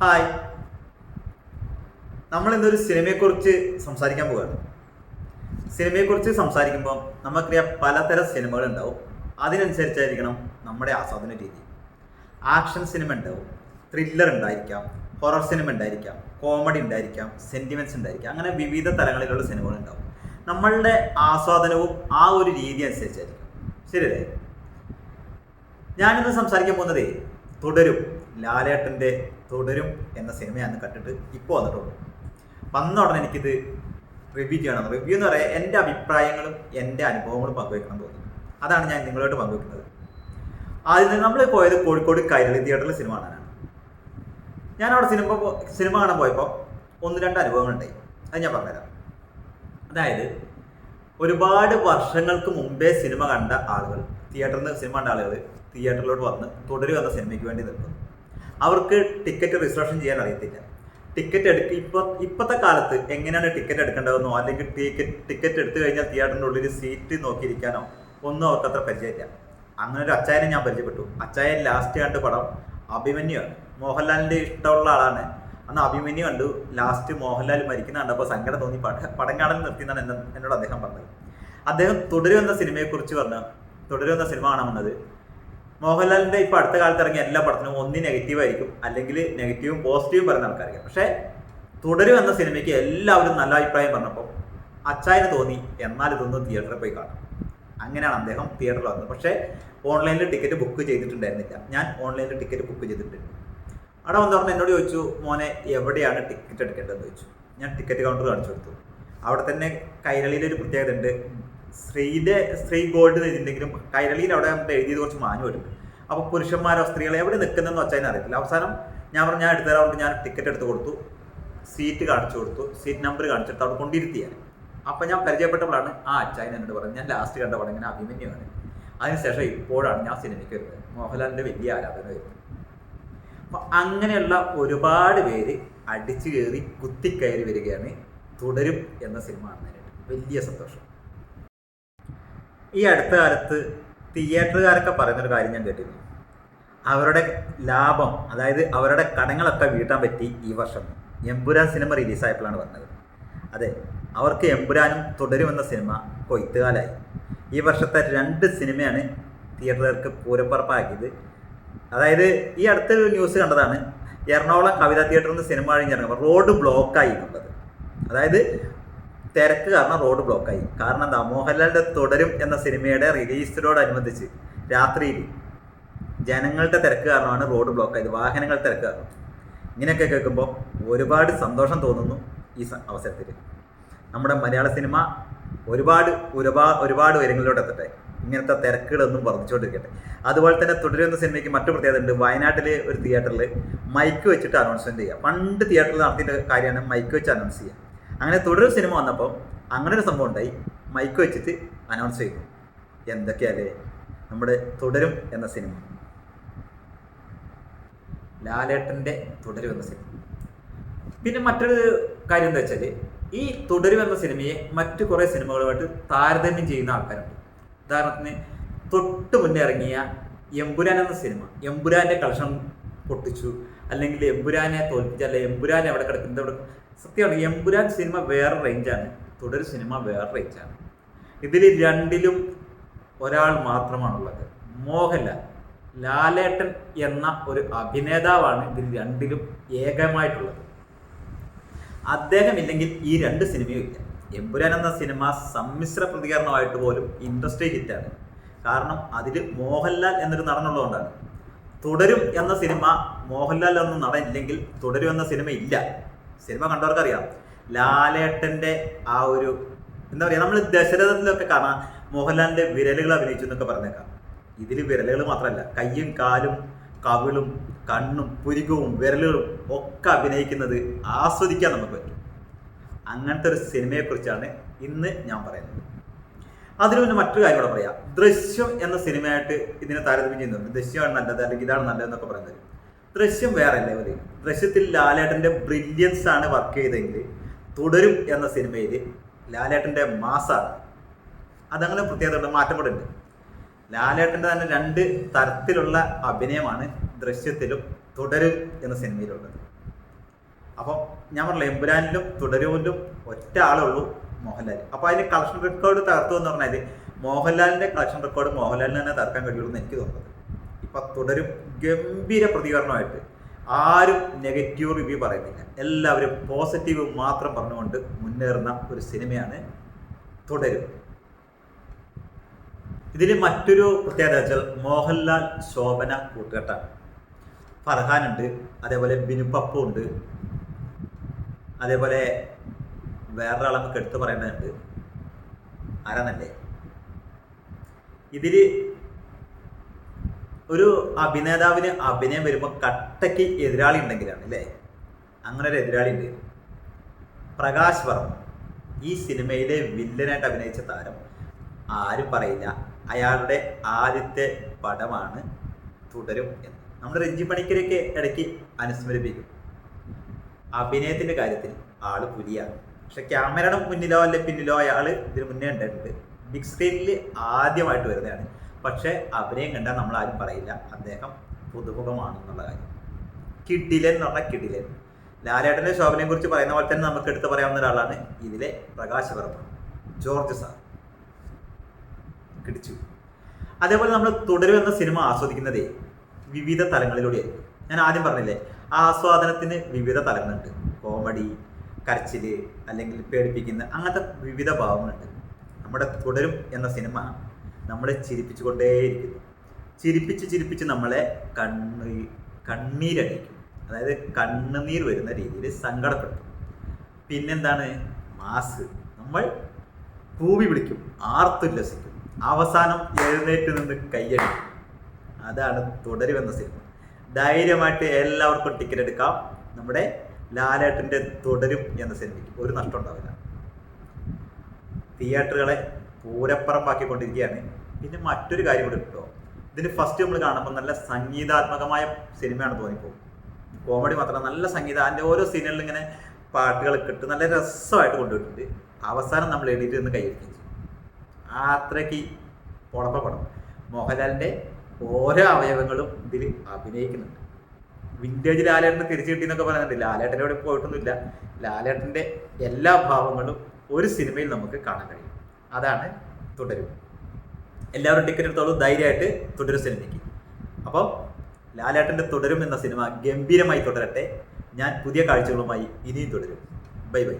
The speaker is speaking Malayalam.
ഹായ് നമ്മൾ ഇന്നൊരു സിനിമയെക്കുറിച്ച് സംസാരിക്കാൻ പോവുകയാണ്. സിനിമയെക്കുറിച്ച് സംസാരിക്കുമ്പോൾ നമുക്കറിയാം പലതരം സിനിമകൾ ഉണ്ടാവും അതിനനുസരിച്ചായിരിക്കണം നമ്മുടെ ആസ്വാദന രീതി. ആക്ഷൻ സിനിമ ഉണ്ടാവും. ത്രില്ലർ ഉണ്ടായിരിക്കാം. ഹൊറർ സിനിമ ഉണ്ടായിരിക്കാം. കോമഡി ഉണ്ടായിരിക്കാം. സെന്റിമെന്റ്സ് ഉണ്ടായിരിക്കാം. അങ്ങനെ വിവിധ തലങ്ങളിലുള്ള സിനിമകൾ ഉണ്ടാവും. നമ്മളുടെ ആസ്വാദനവും ആ ഒരു രീതി അനുസരിച്ചായിരിക്കും. ശരിയല്ലേ? ഞാനിന്ന് സംസാരിക്കാൻ പോകുന്നത് തുടരും. ലാലേട്ടന്റെ തുടരും എന്ന സിനിമയാണ് കണ്ടിട്ട് ഇപ്പോൾ വന്നിട്ടുള്ളത് വന്ന ഉടനെ എനിക്കിത് റിവ്യൂ ചെയ്യണം. റിവ്യൂ എന്ന് പറയാൻ എന്റെ അഭിപ്രായങ്ങളും എന്റെ അനുഭവങ്ങളും പങ്കുവെക്കണം തോന്നി അതാണ് ഞാൻ നിങ്ങളോട് പങ്കുവെക്കുന്നത് ആദ്യം നമ്മൾ പോയത് കോഴിക്കോട് കൈരളി തിയേറ്ററിലെ സിനിമ കാണാനാണ്. ഞാൻ അവിടെ സിനിമ സിനിമ കാണാൻ പോയപ്പോൾ ഒന്ന് രണ്ട് അനുഭവങ്ങളുണ്ടായി. അത് ഞാൻ പറഞ്ഞുതരാം. അതായത് ഒരുപാട് വർഷങ്ങൾക്ക് മുമ്പേ സിനിമ കണ്ട ആളുകൾ തിയേറ്ററിൽ നിന്ന് സിനിമ കണ്ട ആളുകൾ തിയേറ്ററിലോട്ട് വന്ന് തുടരുക എന്ന സിനിമയ്ക്ക് വേണ്ടി നിൽക്കുന്നു. അവർക്ക് ടിക്കറ്റ് റിസർവേഷൻ ചെയ്യാൻ അറിയത്തില്ല. ടിക്കറ്റ് എടുക്ക ഇപ്പൊ ഇപ്പോഴത്തെ കാലത്ത് എങ്ങനെയാണ് ടിക്കറ്റ് എടുക്കേണ്ടതെന്നോ അല്ലെങ്കിൽ ടിക്കറ്റ് ടിക്കറ്റ് എടുത്തു കഴിഞ്ഞാൽ തിയേറ്ററിന്റെ ഉള്ളിൽ സീറ്റ് നോക്കിയിരിക്കാനോ ഒന്നും അവർക്ക് അത്ര പരിചയമില്ല. അങ്ങനെ ഒരു അച്ചായനെ ഞാൻ പരിചയപ്പെട്ടു. അച്ചായൻ ലാസ്റ്റ് കണ്ട് പടം അഭിമന്യുവാണ്. മോഹൻലാലിന്റെ ഇഷ്ടമുള്ള ആളാണ്. അന്ന് അഭിമന്യു കണ്ടു. ലാസ്റ്റ് മോഹൻലാൽ മരിക്കുന്ന കണ്ടപ്പോൾ സങ്കടം തോന്നി. പട പടം കാണൽ നിർത്തിയെന്നാണ് എന്നെ എന്നോട് അദ്ദേഹം പറഞ്ഞത്. അദ്ദേഹം തുടരുമെന്ന സിനിമയെക്കുറിച്ച് പറഞ്ഞു തുടരുമെന്ന സിനിമ കാണാൻ വന്നത് മോഹൻലാലിന്റെ ഇപ്പൊ അടുത്ത കാലത്ത് ഇറങ്ങിയ എല്ലാ പടത്തിനും ഒന്ന് നെഗറ്റീവ് ആയിരിക്കും. അല്ലെങ്കിൽ നെഗറ്റീവും പോസിറ്റീവും പറയുന്ന ആൾക്കാരായിരിക്കും. പക്ഷേ തുടരും എന്ന സിനിമയ്ക്ക് എല്ലാവരും നല്ല അഭിപ്രായം പറഞ്ഞപ്പോൾ അച്ചായന് തോന്നി എന്നാൽ ഇതൊന്ന് തിയേറ്ററിൽ പോയി കാണാം. അങ്ങനെയാണ് അദ്ദേഹം തിയേറ്ററിൽ വന്നത്. പക്ഷേ ഓൺലൈനിൽ ടിക്കറ്റ് ബുക്ക് ചെയ്തിട്ടുണ്ടായിരുന്നില്ല. ഞാൻ ഓൺലൈനിൽ ടിക്കറ്റ് ബുക്ക് ചെയ്തിട്ടുണ്ട്. അവിടെ വന്ന് പറഞ്ഞ് എന്നോട് ചോദിച്ചു മോനെ എവിടെയാണ് ടിക്കറ്റ് എടുക്കേണ്ടതെന്ന് ചോദിച്ചു. ഞാൻ ടിക്കറ്റ് കൗണ്ടർ കാണിച്ചു കൊടുത്തു. അവിടെ തന്നെ കൈരളിയിൽ ഒരു പ്രത്യേകത ഉണ്ട് സ്ത്രീയുടെ സ്ത്രീ ഗോൾഡ് എഴുതിയിട്ടുണ്ടെങ്കിലും കൈരളിയിൽ അവിടെ എഴുതിയത് കുറച്ച് മാനുണ്ട് അപ്പോൾ പുരുഷന്മാരോ സ്ത്രീകളോ എവിടെ നിൽക്കുന്നതെന്ന് വെച്ചാൽ അറിയത്തില്ല അവസാനം ഞാൻ പറഞ്ഞു ഞാൻ എടുത്തു തരാറുണ്ട് ഞാൻ ടിക്കറ്റ് എടുത്ത് കൊടുത്തു. സീറ്റ് കാണിച്ചു കൊടുത്തു. സീറ്റ് നമ്പർ കാണിച്ചിട്ട് അവിടെ കൊണ്ടിരുത്തിയാണ് അപ്പം ഞാൻ പരിചയപ്പെട്ടപ്പോഴാണ് ആ അച്ചായൻ എന്നോട് പറഞ്ഞു ഞാൻ ലാസ്റ്റ് കണ്ട പടം ഇങ്ങനെ അഭിമന്യമാണ് അതിനുശേഷം ഇപ്പോഴാണ് ഞാൻ സിനിമയ്ക്ക് വരുന്നത്. മോഹൻലാലിന്റെ വലിയ ആരാധന വരുന്നത്. അപ്പൊ അങ്ങനെയുള്ള ഒരുപാട് പേര് അടിച്ചു കയറി കുത്തിക്കയറി വരികയാണ് തുടരും എന്ന സിനിമ കാണാനായിട്ട് വലിയ സന്തോഷം. ഈ അടുത്ത കാലത്ത് തിയേറ്ററുകാരൊക്കെ പറയുന്നൊരു കാര്യം ഞാൻ കേട്ടിരുന്നു. അവരുടെ ലാഭം അതായത് അവരുടെ കടങ്ങളൊക്കെ വീട്ടാൻ പറ്റി ഈ വർഷം. എമ്പുരാൻ സിനിമ റിലീസായപ്പോഴാണ് പറഞ്ഞത് അതെ അവർക്ക് എമ്പുരാനും തുടരുമെന്ന സിനിമ കൊയ്ത്തുകാലായി ഈ വർഷത്തെ രണ്ട് സിനിമയാണ് തിയേറ്ററുകാർക്ക് പൂരപ്പറപ്പാക്കിയത്. അതായത് ഈ അടുത്തൊരു ന്യൂസ് കണ്ടതാണ് എറണാകുളം കവിതാ തിയേറ്ററിൽ നിന്ന് സിനിമ കഴിഞ്ഞിറങ്ങുമ്പോൾ റോഡ് ബ്ലോക്കായി എന്നുള്ളത്. അതായത് തിരക്ക് കാരണം റോഡ് ബ്ലോക്കായി കാരണം എന്താ? മോഹൻലാലിന്റെ തുടരും എന്ന സിനിമയുടെ റിലീസിനോടനുബന്ധിച്ച് രാത്രിയിൽ ജനങ്ങളുടെ തിരക്ക് കാരണമാണ് റോഡ് ബ്ലോക്കായത് വാഹനങ്ങൾ തിരക്ക് കാരണം. ഇങ്ങനെയൊക്കെ കേൾക്കുമ്പോൾ ഒരുപാട് സന്തോഷം തോന്നുന്നു ഈ അവസരത്തിൽ. നമ്മുടെ മലയാള സിനിമ ഒരുപാട് ഒരുപാട് ഒരുപാട് ഉയരങ്ങളിലോട്ട് എത്തട്ടെ. ഇങ്ങനത്തെ തിരക്കുകളൊന്നും വർദ്ധിച്ചുകൊണ്ടിരിക്കട്ടെ. അതുപോലെ തന്നെ തുടരുന്ന സിനിമയ്ക്ക് മറ്റു പ്രത്യേകത ഉണ്ട്. വയനാട്ടിലെ ഒരു തിയേറ്ററിൽ മൈക്ക് വെച്ചിട്ട് അനൗൺസ്മെന്റ് ചെയ്യുക പണ്ട് തിയേറ്ററിൽ നടത്തിയിട്ട് കാര്യമാണ് മൈക്ക് വെച്ച് അനൗൺസ് ചെയ്യുക അങ്ങനെ തുടരും സിനിമ വന്നപ്പോൾ അങ്ങനെ ഒരു സംഭവം ഉണ്ടായി. മൈക്ക് വെച്ചിട്ട് അനൗൺസ് ചെയ്തു. എന്തൊക്കെയല്ലേ? നമ്മുടെ തുടരും എന്ന സിനിമ ലാലേട്ടന്റെ തുടരും എന്ന സിനിമ പിന്നെ മറ്റൊരു കാര്യം എന്താ വെച്ചാൽ ഈ തുടരും എന്ന സിനിമയെ മറ്റു കുറേ സിനിമകളുമായിട്ട് താരതമ്യം ചെയ്യുന്ന ആൾക്കാരുണ്ട്. ഉദാഹരണത്തിന് തൊട്ട് മുന്നേ ഇറങ്ങിയ എമ്പുരാൻ എന്ന സിനിമ എമ്പുരാന്റെ കളക്ഷൻ പൊട്ടിച്ചു. അല്ലെങ്കിൽ എമ്പുരാനെ തോൽപ്പിച്ചു അല്ലെ എമ്പുരാൻ എവിടെ കിടക്കുന്നത് എവിടെ സത്യമാണ് എമ്പുരാൻ സിനിമ വേറെ റേഞ്ചാണ് തുടരും സിനിമ വേറെ റേഞ്ചാണ് ഇതിൽ രണ്ടിലും ഒരാൾ മാത്രമാണുള്ളത്. മോഹൻലാൽ ലാലേട്ടൻ എന്ന ഒരു അഭിനേതാവാണ് ഇതിൽ രണ്ടിലും ഏകമായിട്ടുള്ളത്. അദ്ദേഹം ഇല്ലെങ്കിൽ ഈ രണ്ട് സിനിമയും ഇല്ല. എമ്പുരാൻ എന്ന സിനിമ സമ്മിശ്ര പ്രതികരണമായിട്ട് പോലും ഇൻഡസ്ട്രി ഹിറ്റാണ് കാരണം അതിൽ മോഹൻലാൽ എന്നൊരു നടനുള്ളതുകൊണ്ടാണ്. തുടരും എന്ന സിനിമ മോഹൻലാൽ എന്ന നടൻ ഇല്ലെങ്കിൽ തുടരും എന്ന സിനിമ ഇല്ല. സിനിമ കണ്ടവർക്കറിയാം. ലാലേട്ടന്റെ ആ ഒരു എന്താ പറയുക നമ്മൾ ദശരഥത്തിലൊക്കെ കാണാം മോഹൻലാലിന്റെ വിരലുകൾ അഭിനയിച്ചു എന്നൊക്കെ പറഞ്ഞേക്കാം. ഇതിൽ വിരലുകൾ മാത്രമല്ല കയ്യും കാലും കവിളും കണ്ണും പുരികവും വിരലുകളും ഒക്കെ അഭിനയിക്കുന്നത് ആസ്വദിക്കാൻ നമുക്ക് പറ്റും. അങ്ങനത്തെ ഒരു സിനിമയെക്കുറിച്ചാണ് ഇന്ന് ഞാൻ പറയുന്നത്. അതിനു മുന്നേ മറ്റൊരു കാര്യം കൂടെ പറയാം. ദൃശ്യം എന്ന സിനിമയായിട്ട് ഇതിനെ താരതമ്യം ചെയ്യുന്നുണ്ട് ദൃശ്യമാണ് നല്ലത് അല്ലെങ്കിൽ ഇതാണ് നല്ലതെന്നൊക്കെ പറയുന്നത് ദൃശ്യം വേറെ ലെവലിൽ ദൃശ്യത്തിൽ ലാലേട്ടന്റെ ബ്രില്യൻസ് ആണ് വർക്ക് ചെയ്തെങ്കിൽ തുടരും എന്ന സിനിമയിൽ ലാലേട്ടന്റെ മാസാണ്. അതങ്ങനെ പ്രത്യേകത മാറ്റം കൂടെ ഉണ്ട് ലാലേട്ടന്റെ തന്നെ രണ്ട് തരത്തിലുള്ള അഭിനയമാണ് ദൃശ്യത്തിലും തുടരും എന്ന സിനിമയിലുള്ളത് അപ്പം ഞാൻ പറഞ്ഞില്ല എമ്പുരാനിലും തുടരുവിലും ഒറ്റ ആളേ ഉള്ളൂ മോഹൻലാൽ. അപ്പോൾ അതിന് കളക്ഷൻ റെക്കോർഡ് തകർത്തു എന്ന് പറഞ്ഞാൽ മോഹൻലാലിന്റെ കളക്ഷൻ റെക്കോർഡ് മോഹൻലാലിന് തന്നെ തകർക്കാൻ കഴിയുള്ളൂ എന്ന് എനിക്ക് തോന്നുന്നത്. ഇപ്പൊ തുടരും. ഗംഭീര പ്രതികരണമായിട്ട്. ആരും നെഗറ്റീവ് റിവ്യൂ പറയുന്നില്ല. എല്ലാവരും പോസിറ്റീവ് മാത്രം പറഞ്ഞുകൊണ്ട് മുന്നേറുന്ന ഒരു സിനിമയാണ് തുടരും. ഇതിൽ മറ്റൊരു പ്രത്യേകത വെച്ചാൽ മോഹൻലാൽ ശോഭന കൂട്ടുകെട്ടാണ്. ഫർഹാൻ ഉണ്ട് അതേപോലെ ബിനുപ്പപ്പു ഉണ്ട്. അതേപോലെ വേറൊരാളെ നമുക്ക് എടുത്തു പറയേണ്ടതുണ്ട്. ആരാന്നല്ലേ? ഇതിൽ ഒരു അഭിനേതാവിന് അഭിനയം വരുമ്പോൾ കട്ടയ്ക്ക് എതിരാളി ഉണ്ടെങ്കിലാണ് അല്ലേ? അങ്ങനെ ഒരു എതിരാളി ഉണ്ട്. പ്രകാശ് വർമ്മ. ഈ സിനിമയിലെ വില്ലനായിട്ട് അഭിനയിച്ച താരം ആരും പറയില്ല. അയാളുടെ ആദ്യത്തെ പടമാണ് തുടരും എന്ന്. നമ്മുടെ രഞ്ജി പണിക്കരൊക്കെ ഇടയ്ക്ക് അനുസ്മരിപ്പിക്കും. അഭിനയത്തിന്റെ കാര്യത്തിൽ ആൾ പുലിയാണ്. പക്ഷെ ക്യാമറയുടെ മുന്നിലോ അല്ലെ പിന്നിലോ അയാൾ ഇതിന് മുന്നേ ഉണ്ടായിട്ടുണ്ട്. ബിഗ് സ്ക്രീനിൽ ആദ്യമായിട്ട് വരുന്നതാണ്. പക്ഷെ അഭിനയം കണ്ടാൽ നമ്മൾ ആരും പറയില്ല. അദ്ദേഹം പുതുമുഖമാണെന്നുള്ള കാര്യം. കിഡിലൻ എന്ന് പറഞ്ഞാൽ കിഡിലൻ. ലാലേട്ടന്റെ ശോഭനയെ കുറിച്ച് പറയുന്ന പോലെ തന്നെ നമുക്ക് എടുത്ത് പറയാവുന്ന ഒരാളാണ് ഇതിലെ പ്രകാശ് വർമ്മ. George sir. കിടിച്ചു. അതേപോലെ നമ്മൾ തുടരും എന്ന സിനിമ ആസ്വദിക്കുന്നതേ വിവിധ തലങ്ങളിലൂടെയായിരിക്കും. ഞാൻ ആദ്യം പറഞ്ഞില്ലേ ആസ്വാദനത്തിന് വിവിധ തലങ്ങളുണ്ട്. കോമഡി കരച്ചിൽ അല്ലെങ്കിൽ പേടിപ്പിക്കുന്ന അങ്ങനത്തെ വിവിധ ഭാവങ്ങളുണ്ട്. നമ്മുടെ തുടരും എന്ന സിനിമ നമ്മളെ ചിരിപ്പിച്ചുകൊണ്ടേയിരിക്കുന്നു. ചിരിപ്പിച്ച് ചിരിപ്പിച്ച് നമ്മളെ കണ്ണീ കണ്ണീരടിക്കും. അതായത് കണ്ണുനീർ വരുന്ന രീതിയിൽ സങ്കടപ്പെടുത്തും. പിന്നെന്താണ്? മാസ്. നമ്മൾ കൂവി വിളിക്കും ആർത്തുല്ലസിക്കും. അവസാനം എഴുന്നേറ്റ് നിന്ന് കയ്യടിക്കും അതാണ് തുടരുമെന്ന സിനിമ. ധൈര്യമായിട്ട് എല്ലാവർക്കും ടിക്കറ്റ് എടുക്കാം. നമ്മുടെ ലാലേട്ടന്റെ തുടരും എന്ന സിനിമയ്ക്ക് ഒരു നഷ്ടം ഉണ്ടാവില്ല. തിയേറ്ററുകളെ പൂരപ്പറമ്പാക്കിക്കൊണ്ടിരിക്കുകയാണ്. പിന്നെ മറ്റൊരു കാര്യം കൂടി കിട്ടുമോ ഇതിന് ഫസ്റ്റ് നമ്മൾ കാണുമ്പോൾ നല്ല സംഗീതാത്മകമായ സിനിമയാണ് തോന്നിപ്പോകും കോമഡി മാത്രം നല്ല സംഗീതം അതിന്റെ ഓരോ സീനുകളിൽ ഇങ്ങനെ പാട്ടുകൾ കിട്ടും നല്ല രസമായിട്ട് കൊണ്ടുപോയിട്ടുണ്ട്. അവസാനം നമ്മൾ എഡിറ്റ് നിന്ന് കൈവരിക്കുകയും ചെയ്യും. അത്രയ്ക്ക് പൊളപ്പ പടം മോഹൻലാലിന്റെ ഓരോ അവയവങ്ങളും ഇതിൽ അഭിനയിക്കുന്നുണ്ട്. വിന്റേജ് ലാലേട്ടനെ തിരിച്ചു കിട്ടിയെന്നൊക്കെ പറയുന്നുണ്ട്. ലാലേട്ടന്റെ അവിടെ പോയിട്ടൊന്നുമില്ല. ലാലേട്ടന്റെ എല്ലാ ഭാവങ്ങളും ഒരു സിനിമയിൽ നമുക്ക് കാണാൻ കഴിയും. അതാണ് തുടരും എല്ലാവരും ടിക്കറ്റ് എടുത്തോളൂ ധൈര്യമായിട്ട് തുടരും സിനിമയ്ക്ക് അപ്പം ലാലേട്ടന്റെ തുടരും എന്ന സിനിമ ഗംഭീരമായി തുടരട്ടെ. ഞാൻ പുതിയ കാഴ്ചകളുമായി ഇനിയും തുടരും. Bye bye.